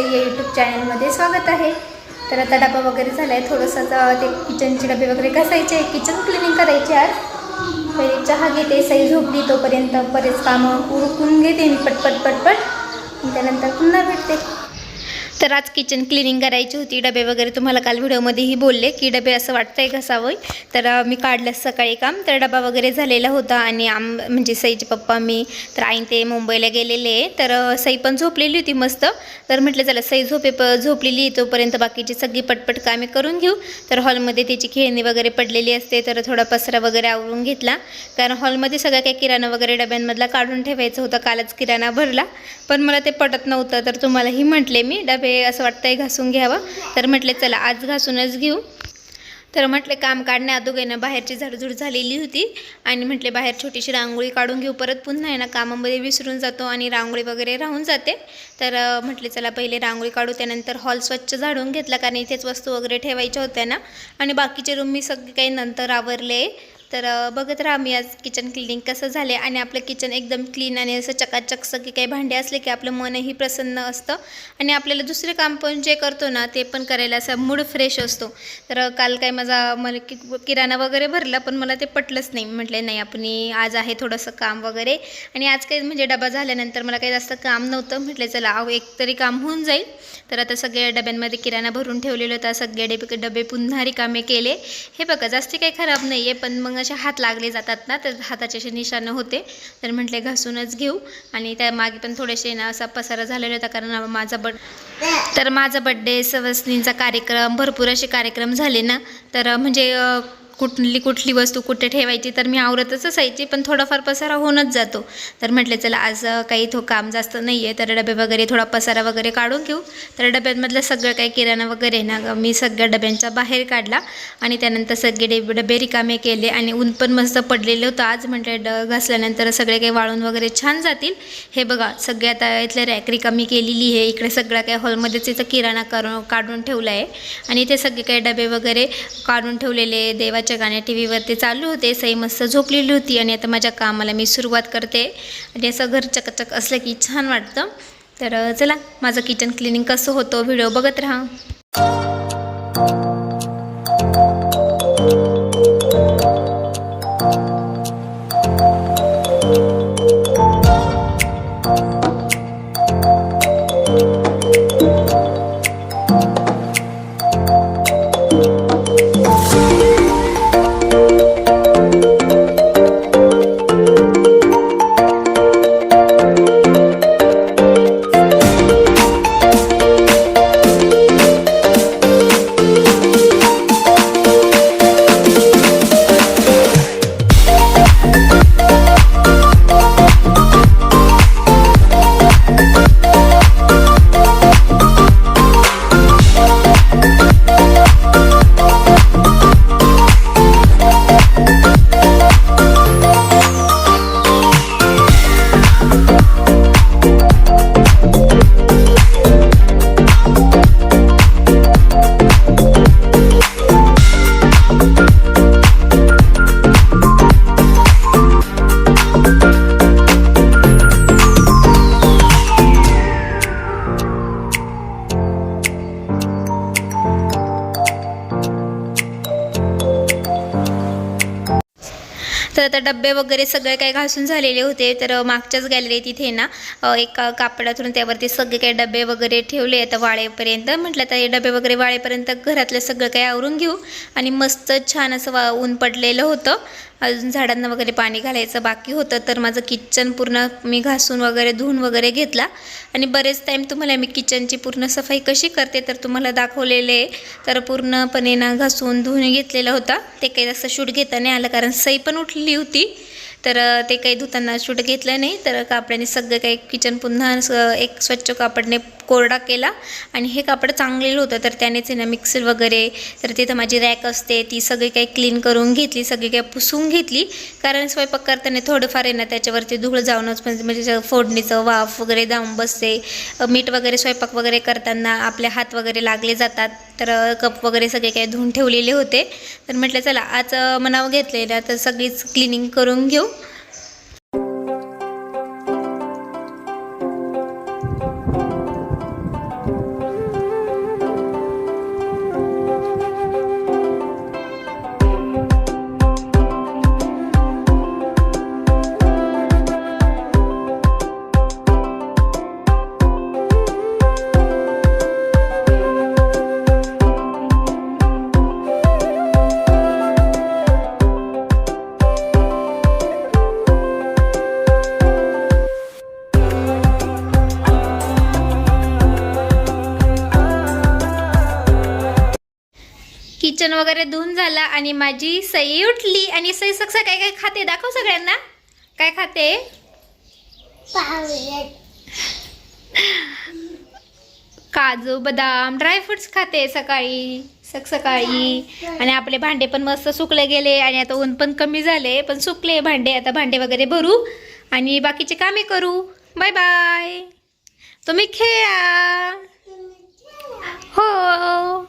सई या यूट्यूब चॅनलमध्ये स्वागत आहे. तर आता डबा वगैरे झाला आहे थोडंसं आता ते किचनचे डबे वगैरे घासायचे किचन क्लिनिंग करायचे आज पहिले चहा घेते सई झोपली तोपर्यंत बरेच कामं उरकून घेते मी पटपट पटपट. त्यानंतर पुन्हा भेटते. तर आज किचन क्लिनिंग करायची होती. डबे वगैरे तुम्हाला काल व्हिडिओमध्येही बोलले की डबे असं वाटतंय घसावं. तर मी काढलं सकाळी काम. तर डबा वगैरे झालेला होता आणि आम म्हणजे सईचे पप्पा मी तर आई ते मुंबईला गेलेले. तर सई पण झोपलेली होती मस्त. तर म्हटलं चला सई झोपे प झोपलेली तोपर्यंत बाकीची सगळी पटपट कामे करून घेऊ. तर हॉलमध्ये त्याची खेळणी वगैरे पडलेली असते. तर थोडा पसरा वगैरे आवरून घेतला. कारण हॉलमध्ये सगळं काही किराणा वगैरे डब्यांमधला काढून ठेवायचं होतं. कालच किराणा भरला. पण मला ते पटत नव्हतं. तर तुम्हालाही म्हटले मी डबे असं वाटतंय घासून घ्यावं. तर म्हटले चला आज घासूनच घेऊ. तर म्हटले काम काढण्या अदोगेनं बाहेरची झाडझूड झालेली होती. आणि म्हटले बाहेर छोटीशी रांगोळी काढून घेऊ परत पुन्हा ना कामामध्ये विसरून जातो आणि रांगोळी वगैरे राहून जाते. तर म्हटले चला पहिले रांगोळी काढू त्यानंतर हॉल स्वच्छ झाडून घेतला कारण इथेच वस्तू वगैरे ठेवायच्या होत्या ना. आणि बाकीचे रूम मी सगळे काही नंतर आवरले. तर बघत राहा मी आज किचन क्लिनिंग कसं झाले आणि आपलं किचन एकदम क्लीन आणि असं चकाचकसं की काही भांडे असले की आपलं मनही प्रसन्न असतं. आणि आपल्याला दुसरे काम पण जे करतो ना ते पण करायला असं मूड फ्रेश असतो. तर काल काय माझा मला कि किराणा वगैरे भरला पण मला ते पटलंच नाही. म्हटलं नाही आपण आज आहे थोडंसं काम वगैरे. आणि आज काही म्हणजे डबा झाल्यानंतर मला काही जास्त काम नव्हतं. म्हटलं चला अहो एक तरी काम होऊन जाईल. तर आता सगळ्या डब्यांमध्ये किराणा भरून ठेवलेलं होतं. सगळे डबे डबे पुन्हा रिकामे केले. हे बघा जास्ती काही खराब नाही आहे पण मग असे हात लागले जातात ना तर हाताचे असे निशाणं होते. तर म्हटले घासूनच घेऊ. आणि त्या मागे पण थोडेसे ना असा पसारा झालेला होता कारण माझा बड तर माझा बड्डे सवस्नींचा कार्यक्रम भरपूर असे कार्यक्रम झाले ना. तर म्हणजे कुठली कुठली वस्तू कुठे ठेवायची तर मी आवरतच असायची पण थोडाफार पसारा होऊनच जातो. तर म्हटले चला आज काही तो काम जास्त नाही आहे तर डबे वगैरे थोडा पसारा वगैरे काढून घेऊ. तर डब्यांमधलं सगळं काही किराणा वगैरे आहे ना मी सगळ्या डब्यांच्या बाहेर काढला आणि त्यानंतर सगळे डबे डबे रिकामे केले आणि ऊन पण मस्त पडलेलं होतं. आज म्हटलं ड घासल्यानंतर सगळे काही वाळून वगैरे छान जातील. हे बघा सगळे आता इथल्या रॅक रिकामी केलेली आहे. इकडे सगळ्या काही हॉलमध्येच इथं किराणा करून काढून ठेवला आहे. आणि इथे सगळे काही डबे वगैरे काढून ठेवलेले देवाचे देवाच्या गाण्या टी व्हीवरती चालू होते. सई मस्त झोपलेली होती आणि आता माझ्या कामाला मी सुरुवात करते. आणि असं घर चकचक असलं की छान वाटतं. तर चला माझं किचन क्लिनिंग कसं होतं व्हिडिओ बघत राहा. तर आता डबे वगैरे सगळे काही घासून झालेले होते तर मागच्याच गॅलरीत इथे ना एका एक कापडातून त्यावरती सगळे काही डबे वगैरे ठेवले आता वाळेपर्यंत. म्हटलं तर हे डबे वगैरे वाळेपर्यंत घरातलं सगळं काही आवरून घेऊ. आणि मस्त छान असं वा ऊन पडलेलं होतं. अजून झाडांना वगैरे पाणी घालायचं बाकी होतं तर माझं किचन पूर्ण मी घासून वगैरे धुवून वगैरे घेतला. आणि बरेच टाईम तुम्हाला मी किचनची पूर्ण सफाई कशी करते तर तुम्हाला दाखवलेले आहे. तर पूर्णपणे ना घासून धुवून घेतलेला होता. ते काही जास्त शूट घेता नाही आलं कारण सई पण उठली होती. तर ते काही धुताना शूट घेतलं नाही. तर कापडाने सगळं काही किचन पुन्हा एक स्वच्छ कापडने कोरडा केला आणि हे कापड चांगलेलं होतं. तर त्यानेच आहे ना मिक्सर वगैरे तर तिथं माझी रॅक असते ती सगळी काही क्लीन करून घेतली सगळी काही पुसून घेतली. कारण स्वयंपाक करताना थोडंफार आहे ना त्याच्यावरती धूळ जाऊनच म्हणजे म्हणजे फोडणीचं वाफ वगैरे जाऊन बसते. मीठ वगैरे स्वयंपाक वगैरे करताना आपले हात वगैरे लागले जातात. तर कप वगैरे सगळे काही धुवून ठेवलेले होते. तर म्हटलं चला आज मनावं घेतलेलं तर सगळीच क्लिनिंग करून घेऊ. किचन वगैरे धुवून झाला आणि माझी सई उठली. आणि सई सक्सा काय काय खाते? दाखव सगळ्यांना. काय खाते? काजू बदाम ड्रायफ्रुट्स खाते सकाळी सक सकाळी. आणि आपले भांडे पण मस्त सुकले गेले आणि आता ऊन पण कमी झाले पण सुकले भांडे. आता भांडे वगैरे भरू आणि बाकीचे कामे करू. बाय बाय तुम्ही खेळा. हो.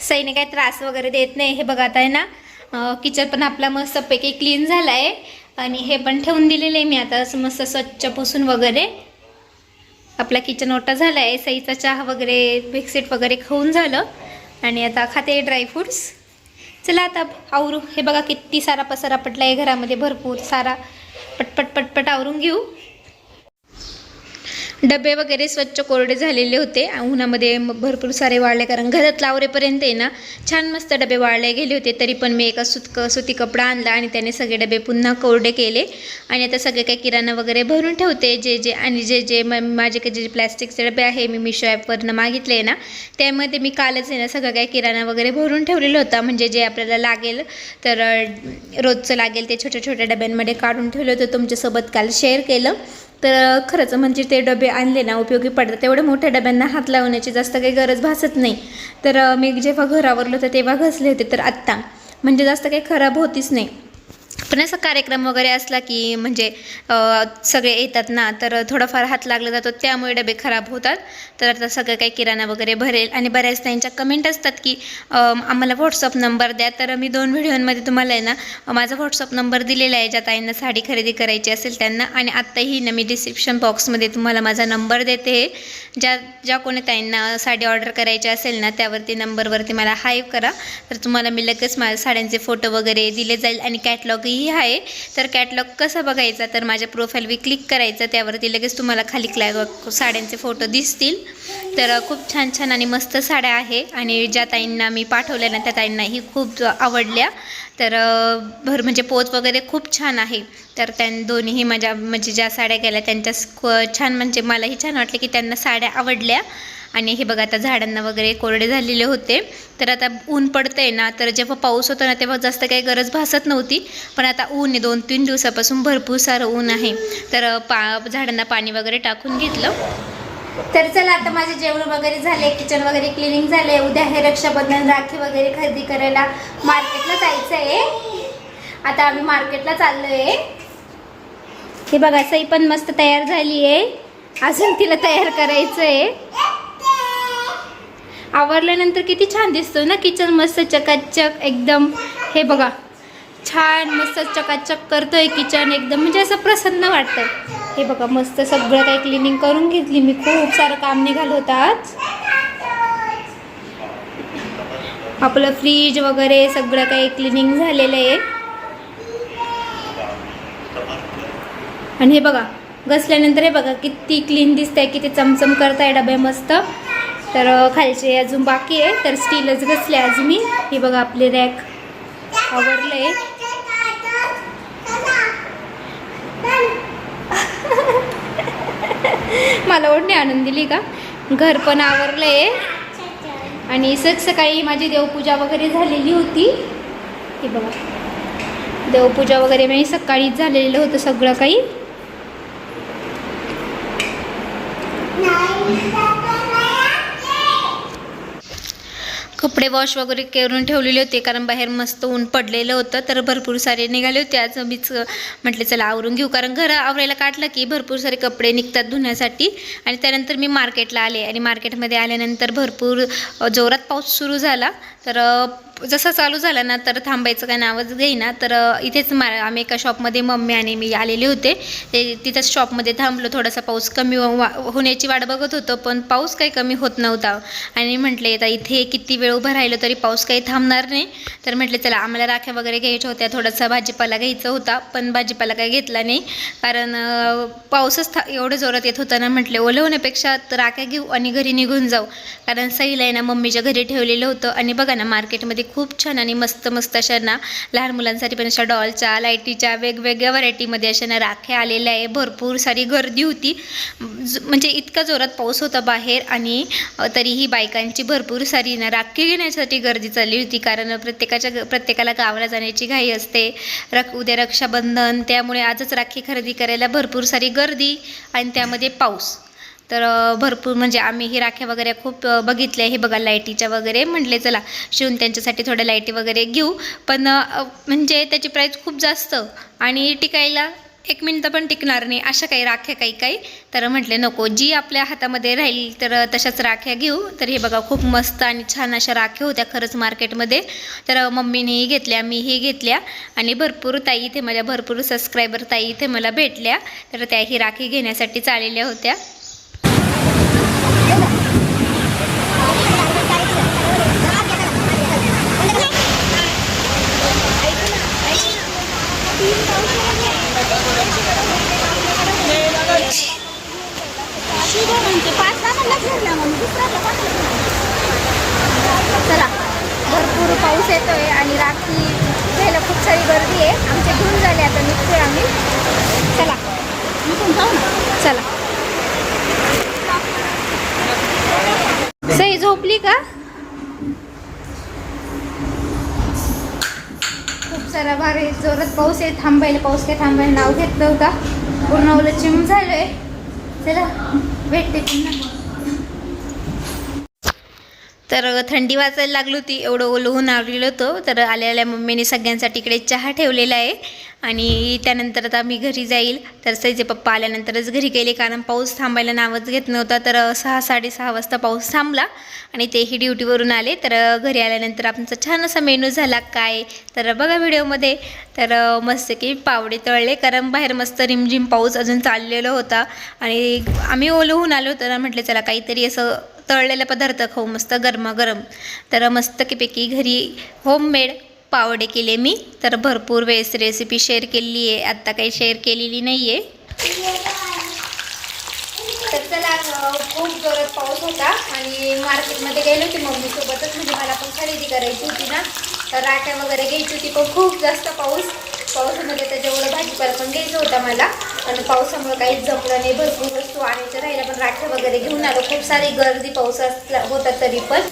सईने काही त्रास वगैरे देत नाही. हे बघा आता आहे ना किचन पण आपला मस्तपैकी क्लीन झाला आहे आणि हे पण ठेवून दिलेलं आहे मी आता असं मस्त स्वच्छ पुसून वगैरे. आपला किचन ओटा झाला आहे सईचा चहा वगैरे बिस्किट वगैरे खाऊन झालं. आणि आता खाते ड्रायफ्रुट्स चला आता आवरू. हे बघा किती सारा पसारा पडला आहे घरामध्ये भरपूर सारा पटपट पटपट आवरून घेऊ. डबे वगैरे स्वच्छ कोरडे झालेले होते. उन्हामध्ये मग भरपूर सारे वाळले कारण घरात लावरेपर्यंत आहे ना छान मस्त डबे वाळले गेले होते. तरी पण मी एका सुतक सुती कपडा आणला आणि त्याने सगळे डबे पुन्हा कोरडे केले. आणि आता सगळे काही किराणा वगैरे भरून ठेवते. जे जे आणि जे जे म- माझे काही जे प्लॅस्टिकचे डबे आहे मी मिशो ॲपवरनं मागितले ना त्यामध्ये मी कालच आहे ना सगळं काही किराणा वगैरे भरून ठेवलेलं होता. म्हणजे जे आपल्याला लागेल तर रोजचं लागेल ते छोट्या छोट्या डब्यांमध्ये काढून ठेवलं होतं. तुमच्यासोबत काल शेअर केलं. तर खरंच म्हणजे ते डबे आणले ना उपयोगी पडतात. तेवढ्या मोठ्या डब्यांना हात लावण्याची जास्त काही गरज भासत नाही. तर मी जेव्हा घरावरलो तर तेव्हा घसले होते. तर आत्ता म्हणजे जास्त काही खराब होतीच नाही. पण असा कार्यक्रम वगैरे असला की म्हणजे सगळे येतात ना तर थोडाफार हात लागला जातो त्यामुळे डबे खराब होतात. तर आता सगळं काही किराणा वगैरे भरेल आणि बऱ्याच त्यांच्या कमेंट असतात की आम्हाला व्हॉट्सअप नंबर द्या. तर मी दोन व्हिडिओमध्ये तुम्हाला आहे ना माझा व्हॉट्सअप नंबर दिलेला आहे ज्या ताईंना साडी खरेदी करायची असेल त्यांना. आणि आत्ताही ना मी डिस्क्रिप्शन बॉक्समध्ये तुम्हाला माझा नंबर देते. ज्या ज्या कोणी ताईंना साडी ऑर्डर करायची असेल ना त्यावरती नंबरवरती मला हाय करा. तर तुम्हाला मी लगेच माझ्या साड्यांचे फोटो वगैरे दिले जाईल आणि कॅटलॉग कॅटलॉगही आहे तर कॅटलॉग कसा बघायचा? तर माझ्या प्रोफाईलवर क्लिक करायचं त्यावरती लगेच तुम्हाला खाली क्लॅग साड्यांचे फोटो दिसतील. तर खूप छान छान आणि मस्त साड्या आहे. आणि ज्या ताईंना मी पाठवल्या ना त्या ताईंनाही खूप आवडल्या. तर भर म्हणजे पोच वगैरे खूप छान आहे. तर त्यां दोन्हीही माझ्या म्हणजे ज्या साड्या गेल्या त्यांच्या छान म्हणजे मलाही छान वाटलं की त्यांना साड्या आवडल्या. आणि हे बघा आता झाडांना वगैरे कोरडे झालेले होते. तर आता ऊन पडतं आहे ना तर जेव्हा पाऊस होतो ना तेव्हा जास्त काही गरज भासत नव्हती. पण आता ऊन आहे दोन तीन दिवसापासून भरपूर सारं ऊन आहे. तर पा झाडांना पाणी वगैरे टाकून घेतलं. तर चला आता माझे जेवण वगैरे झाले किचन वगैरे क्लिनिंग झाले. उद्या हे रक्षाबंधन राखी वगैरे खरेदी करायला मार्केटला जायचं आहे आता आम्ही मार्केटला चाललो आहे हे बघा सई पण मस्त तयार झाली आहे अजून तिला तयार करायचं आहे आवरल्यानंतर किती छान दिसतो ना किचन मस्त चकाचक एकदम. हे बघा छान मस्त चकाचक करतोय किचन एकदम म्हणजे असं प्रसन्न वाटतं हे बघा मस्त सगळं काही क्लिनिंग करून घेतली मी. खूप सारं काम निघालं होतं आज. आपलं फ्रीज वगैरे सगळं काही क्लिनिंग झालेलं आहे. आणि हे बघा घसल्यानंतर हे बघा किती क्लीन दिसतंय किती चमचम करताय डबे मस्त. तर खालचे अजून बाकी आहे. तर स्टीलच घसले आज मी. हे बघा आपले रॅक आवरलंय. मला ओढणी आणून दिली का? घर पण आवरलंय. आणि सक सकाळी माझी देवपूजा वगैरे झालेली होती. हे बघा. देवपूजा वगैरे मी सकाळीच झालेलं होतं सगळं काही. कपडे वॉश वगैरे करून ठेवलेले होते कारण बाहेर मस्त ऊन पडलेलं होतं तर भरपूर सारे निघाले होते. आज मीच म्हटले चला आवरून घेऊ कारण घर आवरायला काढलं की भरपूर सारे कपडे निघतात धुण्यासाठी. आणि त्यानंतर मी मार्केटला आले आणि मार्केटमध्ये आल्यानंतर भरपूर जोरात पाऊस सुरू झाला. तर जसं चालू झालं ना तर थांबायचं काय नावच घेईना. तर इथेच मा आम्ही एका शॉपमध्ये मम्मी आणि मी आलेले होते. ते तिथंच शॉपमध्ये थांबलो. थोडासा पाऊस कमी हो- वा- होण्याची वाट बघत होतो पण पाऊस काही कमी होत नव्हता. आणि म्हटले आता इथे किती वेळ उभं राहिलं तरी पाऊस काही थांबणार नाही. तर म्हटले चला आम्हाला राख्या वगैरे घ्यायच्या होत्या. थोडासा भाजीपाला घ्यायचा होता पण भाजीपाला काही घेतला नाही. कारण पाऊसच था एवढं जोरात येत होता ना म्हटले ओलं होण्यापेक्षा तर राख्या घेऊ आणि घरी निघून जाऊ. कारण सहीला आहे ना मम्मीच्या घरी ठेवलेलं होतं. आणि बघा ना मार्केटमध्ये खूप छान आणि मस्त मस्त अशा ना लहान मुलांसाठी पण अशा डॉलच्या लाईटीच्या वेगवेगळ्या व्हरायटीमध्ये अशा ना राख्या आलेल्या आहे. भरपूर सारी गर्दी होती. म्हणजे इतका जोरात पाऊस होता बाहेर आणि तरीही बायकांची भरपूर सारी ना राखी घेण्यासाठी गर्दी चालली होती. कारण प्रत्येकाच्या प्रत्येकाला गावाला जाण्याची घाई असते. रक उद्या रक्षाबंधन त्यामुळे आजच राखी खरेदी करायला भरपूर सारी गर्दी आणि त्यामध्ये पाऊस. तर भरपूर म्हणजे आम्ही ही राख्या वगैरे खूप बघितल्या. हे बघा लाईटीच्या वगैरे म्हटले चला शिवून त्यांच्यासाठी थोड्या लाईटी वगैरे घेऊ. पण म्हणजे त्याची प्राईस खूप जास्त आणि टिकायला एक मिनटं पण टिकणार नाही अशा काही राख्या काही काही. तर म्हटले नको जी आपल्या हातामध्ये राहील तर तशाच राख्या घेऊ. तर हे बघा खूप मस्त आणि छान अशा राख्या होत्या खरंच मार्केटमध्ये. तर मम्मीनेही घेतल्या मीही घेतल्या आणि भरपूर ताई इथे माझ्या भरपूर सबस्क्रायबर ताई इथे मला भेटल्या. तर त्या ही राखी घेण्यासाठी चाललेल्या होत्या चला भरपूर पाऊस येतोय आणि राखी घ्यायला खूप सारी गर्दी आहे आमचे घेऊन झाले आता निघतोय आम्ही चला चला सई झोपली का? खूप सारा भारी जोरात पाऊस आहे. थांबायला पाऊस काय थांबायला नाव घेतलं होता. पूर्ण उलट चिम झालंय. चला भेटते पुन्हा. तर थंडी वाचायला लागली होती. एवढं ओलं ऊन आवलेलं होतं. तर आलेल्या मम्मीने सगळ्यांसाठी इकडे चहा ठेवलेला आहे. आणि त्यानंतर आता मी घरी जाईल. तर सईचे पप्पा आल्यानंतरच घरी गेले कारण पाऊस थांबायला नावच घेत नव्हता. तर सहा साडेसहा वाजता पाऊस थांबला आणि तेही ड्युटीवरून आले. तर घरी आल्यानंतर आमचा छान असा मेनू झाला काय? तर बघा व्हिडिओमध्ये. तर मस्त की पावडे तळले कारण बाहेर मस्त रिमझिम पाऊस अजून चाललेला होता. आणि आम्ही ओलहून आलो तर म्हटले चला काहीतरी असं तळलेला पदार्थ खाऊ मस्त गरमागरम. तर मस्तकीपैकी घरी होममेड पावडे केले मी. तर भरपूर वेळेस रेसिपी शेअर केलेली आहे. आत्ता काही शेअर केलेली नाही आहे तर चला खूप जोरात पाऊस होता आणि मार्केटमध्ये गेलो होती मम्मीसोबतच म्हणजे मला पण खरेदी करायची होती ना. तर राख्या वगैरे घ्यायची होती पण खूप जास्त पाऊस. पावसामध्ये तर जेवढं भाजीपाला पण घ्यायचा होता मला. आणि पावसामुळे काहीच जमलं नाही. भरपूर वस्तू आणायचं राहिल्या पण राख्या वगैरे घेऊन आलो. खूप सारी गर्दी पाऊस असला होता तरी पण.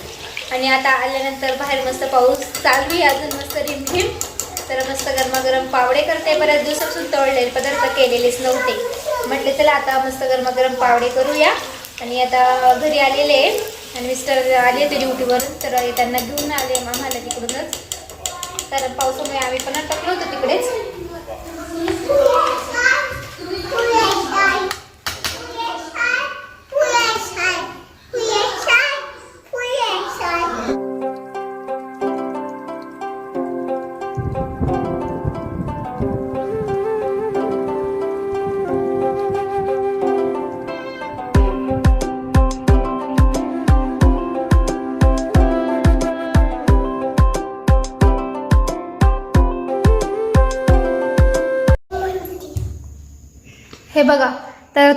आणि आता आल्यानंतर बाहेर मस्त पाऊस चालू आहे. अजून मस्त रिमझिम. तर मस्त गरमागरम पावडे करते. बऱ्याच दिवसापासून तळलेले पदार्थ केलेलेच नव्हते. म्हटले चला आता मस्त गरमागरम पावडे करूया. आणि आता घरी आलेले आहे. आणि मिस्टर आले होते ड्युटीवरून तर त्यांना घेऊन आले आम्हाला तिकडूनच. कारण पावसामुळे आम्ही पण अटकलो होतो तिकडेच.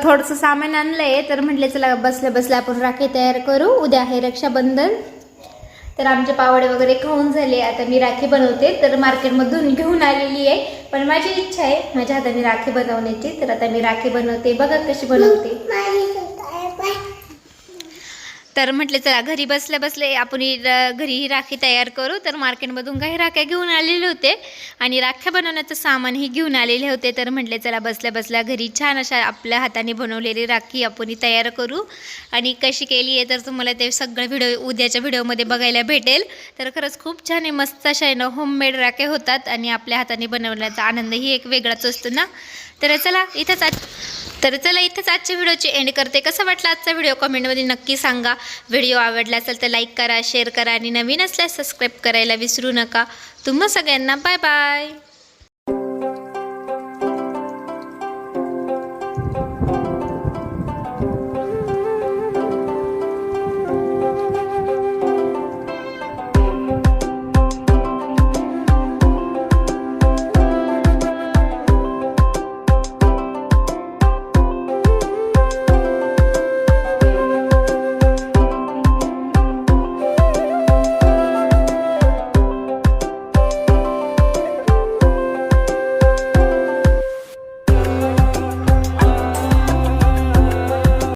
थोडंसं सामान आणलं आहे तर म्हटले चला बसल्या बसल्या आपण राखी तयार करू. उद्या आहे रक्षाबंधन. तर आमचे पावडे वगैरे खाऊन झाले. आता मी राखी बनवते. तर मार्केटमधून घेऊन आलेली आहे. पण माझी इच्छा आहे माझ्या हाताने राखी बनवण्याची. तर आता मी राखी बनवते. बघा कशी बनवते. तर म्हटले चला घरी बसल्या बसले आपण र- घरी ही राखी तयार करू. तर मार्केटमधून काही राख्या घेऊन आलेले होते आणि राख्या बनवण्याचं सामानही घेऊन आलेले होते. तर म्हटले चला बसल्या बसल्या घरी छान अशा आपल्या हाताने बनवलेली राखी आपण तयार करू. आणि कशी केली आहे तर तुम्हाला ते सगळं व्हिडिओ उद्याच्या व्हिडिओमध्ये बघायला भेटेल. तर खरंच खूप छान आहे मस्त अशा आहे ना होममेड राख्या होतात आणि आपल्या हाताने बनवण्याचा आनंदही एक वेगळाच असतो ना. तर चला इथंच तर चला इथंच आजच्या व्हिडिओची एंड करते. कसं वाटलं आजचा व्हिडिओ? कमेंटमध्ये नक्की सांगा. व्हिडिओ आवडला असेल तर लाईक करा शेअर करा आणि नवीन असल्यास सबस्क्राईब करायला विसरू नका. तुम्हा सगळ्यांना बाय बाय